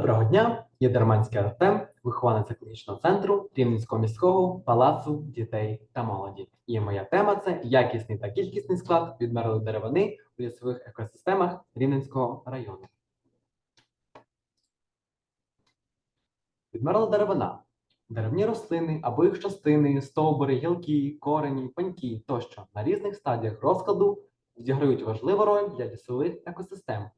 Доброго дня, я Дерманський Артем, вихованець екологічного центру Рівненського міського палацу дітей та молоді. І моя тема це якісний та кількісний склад відмерлої деревини у лісових екосистемах Рівненського району. Відмерла деревина. Деревні рослини або їх частини, стовбури, гілки, корені, пеньки тощо на різних стадіях розкладу відіграють важливу роль для лісових екосистем.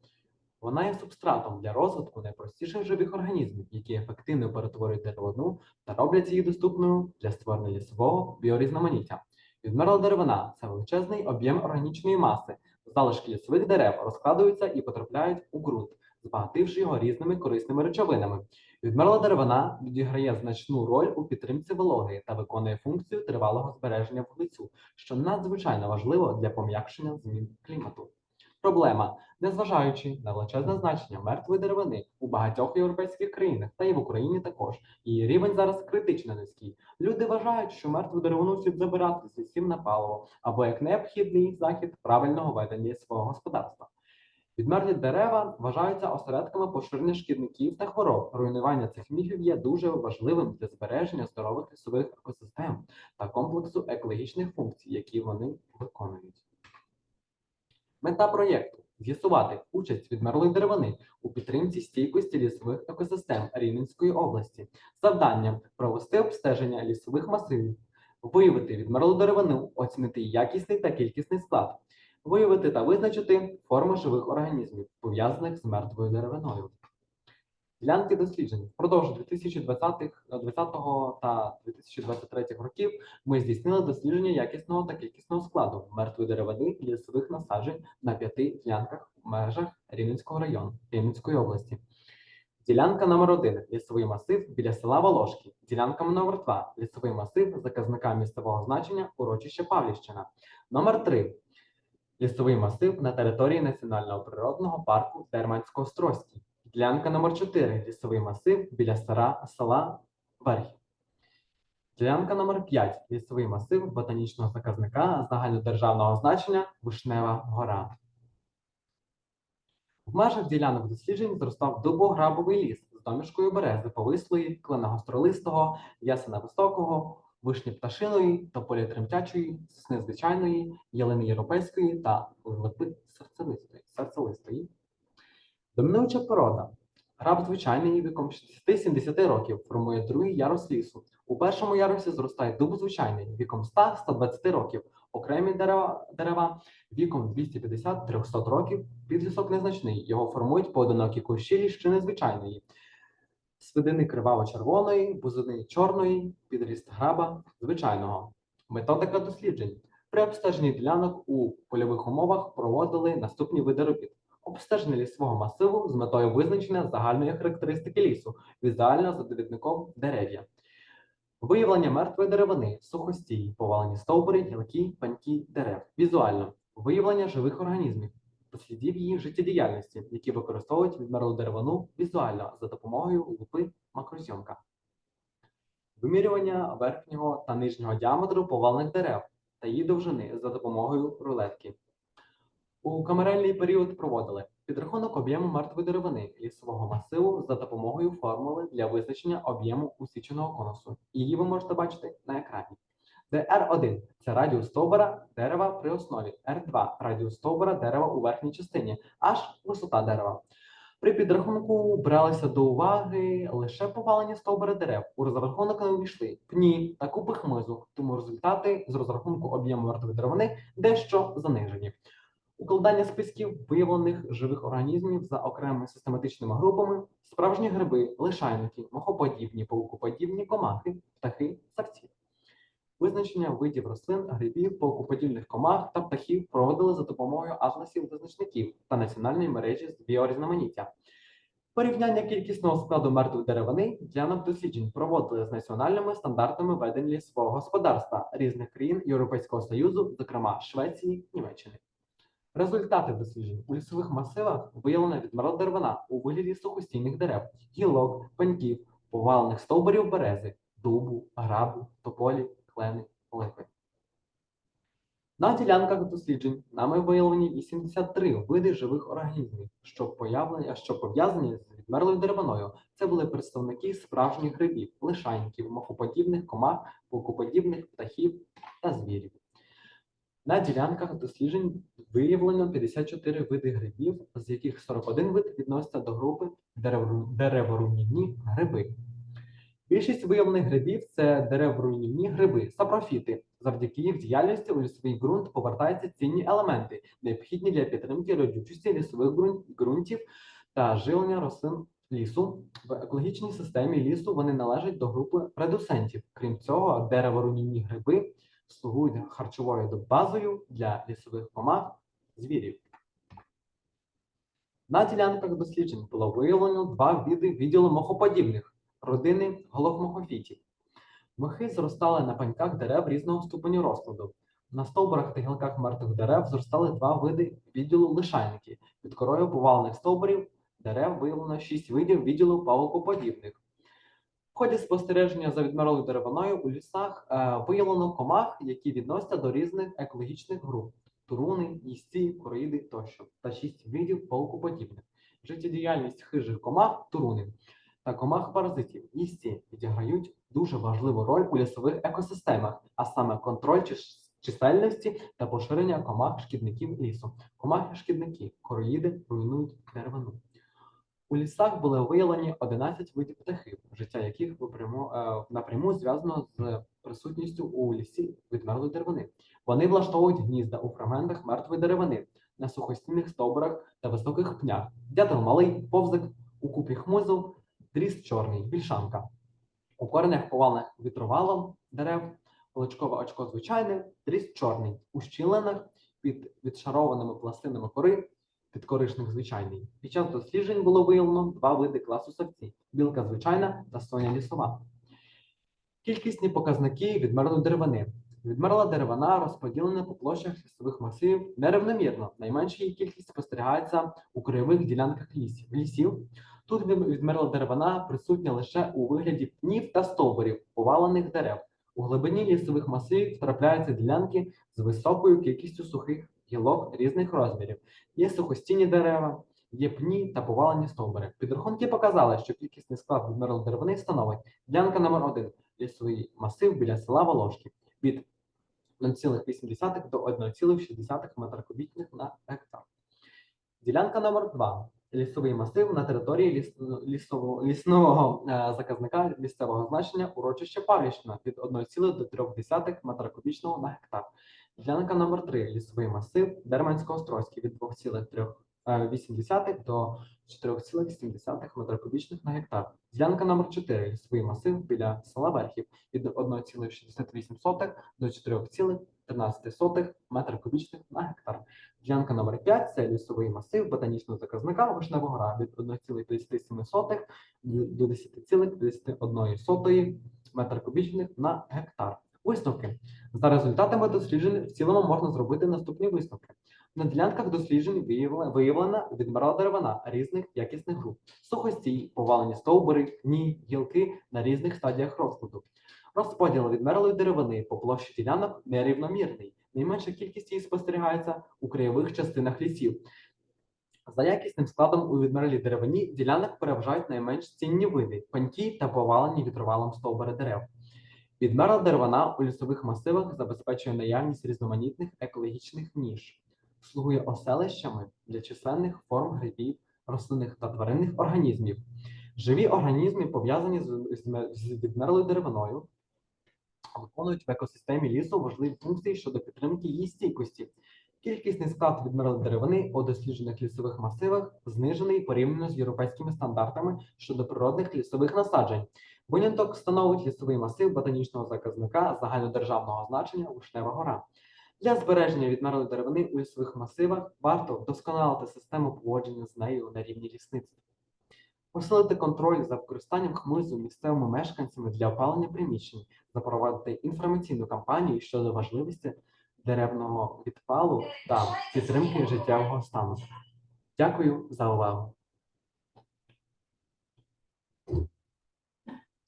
Вона є субстратом для розвитку найпростіших живих організмів, які ефективно перетворюють деревину та роблять її доступною для створення лісового біорізноманіття. Відмерла деревина це величезний об'єм органічної маси. Залишки лісових дерев розкладаються і потрапляють у ґрунт, збагативши його різними корисними речовинами. Відмерла деревина відіграє значну роль у підтримці вологи та виконує функцію тривалого збереження вуглецю, що надзвичайно важливо для пом'якшення змін клімату. Проблема Незважаючи на величезне значення мертвої деревини у багатьох європейських країнах та й в Україні також, її рівень зараз критично низький. Люди вважають, що мертву деревину слід забирати з лісів на паливо або як необхідний захід правильного ведення свого господарства. Відмерлі дерева вважаються осередками поширення шкідників та хвороб. Руйнування цих міфів є дуже важливим для збереження здорових лісових екосистем та комплексу екологічних функцій, які вони виконують. Мета проєкту з'ясувати участь відмерлої деревини у підтримці стійкості лісових екосистем Рівненської області, завданням провести обстеження лісових масивів, виявити відмерлу деревину, оцінити якісний та кількісний склад, виявити та визначити форми живих організмів, пов'язаних з мертвою деревиною. Ділянки досліджень впродовж 2020 20 та 2023 років ми здійснили дослідження якісного та кількісного складу мертвої деревини і лісових насаджень на п'яти ділянках в межах Рівненського району Рівненської області. Ділянка номер 1 лісовий масив біля села Волошки. Ділянка номер 2 лісовий масив заказника місцевого значення урочище Павлівщина. Номер 3 лісовий масив на території Національного природного парку Дермансько-Острозький. Ділянка номер 4 лісовий масив біля села, села Верхів. Ділянка номер 5 лісовий масив ботанічного заказника загальнодержавного значення Вишнева гора. В межах ділянок досліджень зростав дубограбовий ліс з домішкою берези повислої, клена гостролистого, ясена високого, вишні пташиної, тополі тремтячої, сосни звичайної, ялини європейської та липи серцелистої. Домінуюча порода. Граб звичайний віком 60-70 років формує другий ярус лісу. У першому ярусі зростає дуб звичайний віком 100-120 років. Окремі дерева, дерева віком 250-300 років. Підлісок незначний. Його формують поодинокі кущі ліщини звичайної. Свидини криваво-червоної, бузини чорної, підріст граба звичайного. Методика досліджень. При обстеженні ділянок у польових умовах проводили наступні види робіт обстеження лісового масиву з метою визначення загальної характеристики лісу, візуально за довідником дерев'я, виявлення мертвої деревини, сухостій, повалені стовбури, гілки, паньки дерев, візуально, виявлення живих організмів, дослідів її життєдіяльності, які використовують відмерлу деревину візуально за допомогою лупи макрозйомка, вимірювання верхнього та нижнього діаметру повалених дерев та її довжини за допомогою рулетки. У камеральний період проводили підрахунок об'єму мертвої деревини лісового масиву за допомогою формули для визначення об'єму усіченого конусу. Її ви можете бачити на екрані. Де R1 це радіус стовбура дерева при основі, R2 радіус стовбура дерева у верхній частині, H висота дерева. При підрахунку бралися до уваги лише повалені стовбури дерев. У розрахунок не увійшли пні та купи хмизу, тому результати з розрахунку об'єму мертвої деревини дещо занижені. Укладання списків виявлених живих організмів за окремими систематичними групами, справжні гриби, лишайники, мохоподібні, паукоподібні комахи, птахи, савці. Визначення видів рослин, грибів, паукоподібних комах та птахів проводили за допомогою атласів визначників та національної мережі з біорізноманіття. Порівняння кількісного складу мертвої деревини для досліджень проводили з національними стандартами ведення лісового господарства різних країн Європейського Союзу, зокрема Швеції, Німеччини. Результати досліджень у лісових масивах виявлена відмерла деревина у вигляді сухостійних дерев, гілок, пеньків, повалених стовбурів берези, дубу, грабу, тополі, клени, липи. На ділянках досліджень нами виявлені 83 види живих організмів, що пов'язані з відмерлою деревиною. Це були представники справжніх грибів, лишайників, мохоподібних комах, паукоподібних птахів та звірів. На ділянках досліджень виявлено 54 види грибів, з яких 41 вид відноситься до групи дерев- дереворуйнівні гриби. Більшість виявлених грибів це дереворуйнівні гриби, сапрофіти. Завдяки їх діяльності у лісовий ґрунт повертаються цінні елементи, необхідні для підтримки родючості лісових ґрунтів та живлення рослин лісу. В екологічній системі лісу вони належать до групи редусентів. Крім цього, дереворуйнівні гриби слугують харчовою базою для лісових комах, звірів. На ділянках досліджень було виявлено два види відділу мохоподібних родини головмохофітів. Мохи зростали на пеньках дерев різного ступеню розкладу. На стовбурах та гілках мертвих дерев зростали два види відділу лишайників. Під корою повалених стовбурів дерев виявлено шість видів відділу павукоподібних. В ході спостереження за відмерлою деревиною у лісах е, виявлено комах, які відносяться до різних екологічних груп: туруни, їсті, короїди тощо, та шість видів паукоподібних. Життєдіяльність хижих комах туруни та комах паразитів їсті відіграють дуже важливу роль у лісових екосистемах, а саме контроль чис- чисельності та поширення комах шкідників лісу. Комахи-шкідники, короїди руйнують деревину. У лісах були виявлені 11 видів птахів, життя яких випряму- е, напряму зв'язано з присутністю у лісі відмерлої деревини. Вони влаштовують гнізда у фрагментах мертвої деревини, на сухостійних стовбурах та високих пнях. Дятел малий, повзик, у купі хмизу, дріст чорний, більшанка. У коренях повалених вітровалом дерев, волочкове очко звичайне, дріст чорний. У щілинах під відшарованими пластинами кори підкоришних звичайний. Під час досліджень було виявлено два види класу савці: білка звичайна та соня лісова. Кількісні показники відмерлої деревини. Відмерла деревина розподілена по площах лісових масивів нерівномірно. Найменша її кількість спостерігається у краєвих ділянках лісів. лісів. Тут відмерла деревина присутня лише у вигляді пнів та стовбурів, повалених дерев. У глибині лісових масивів трапляються ділянки з високою кількістю сухих гілок різних розмірів. Є сухостійні дерева, є пні та повалені стовбури. Підрахунки показали, що кількісний склад відмерлої деревини становить ділянка номер 1 лісовий масив біля села Волошки від 0,8 до 1,6 метра кубічних на гектар. Ділянка номер 2 лісовий масив на території ліс, лісового, лісного е, заказника місцевого значення урочище Павлівщина від 1,3 до 3 метра кубічного на гектар. Ділянка номер 3 лісовий масив Дермансько-Острозький від 2,3 до 4,7 метра кубічних на гектар. Ділянка номер 4 лісовий масив біля села Верхів від 1,68 до 4,13 метра кубічних на гектар. Ділянка номер 5 це лісовий масив ботанічного заказника Вишнева гора від 1,57 до 10,51 метра кубічних на гектар. Висновки. За результатами досліджень в цілому можна зробити наступні висновки. На ділянках досліджень виявлена, відмирала деревина різних якісних груп, сухостій, повалені стовбури, пні, гілки на різних стадіях розкладу. Розподіл відмерлої деревини по площі ділянок нерівномірний. Найменша кількість її спостерігається у краєвих частинах лісів. За якісним складом у відмерлій деревині ділянок переважають найменш цінні види паньки та повалені вітровалом стовбури дерев. Відмерла деревина у лісових масивах забезпечує наявність різноманітних екологічних ніж, слугує оселищами для численних форм грибів, рослинних та тваринних організмів. Живі організми, пов'язані з, відмерлою деревиною, виконують в екосистемі лісу важливі функції щодо підтримки її стійкості. Кількісний склад відмерлої деревини у досліджених лісових масивах знижений порівняно з європейськими стандартами щодо природних лісових насаджень. Виняток становить лісовий масив ботанічного заказника загальнодержавного значення Вишнева гора. Для збереження відмерлої деревини у лісових масивах варто вдосконалити систему поводження з нею на рівні лісництва. Посилити контроль за використанням хмизу місцевими мешканцями для опалення приміщень, запровадити інформаційну кампанію щодо важливості деревного відпалу та підтримки життєвого стану. Дякую за увагу.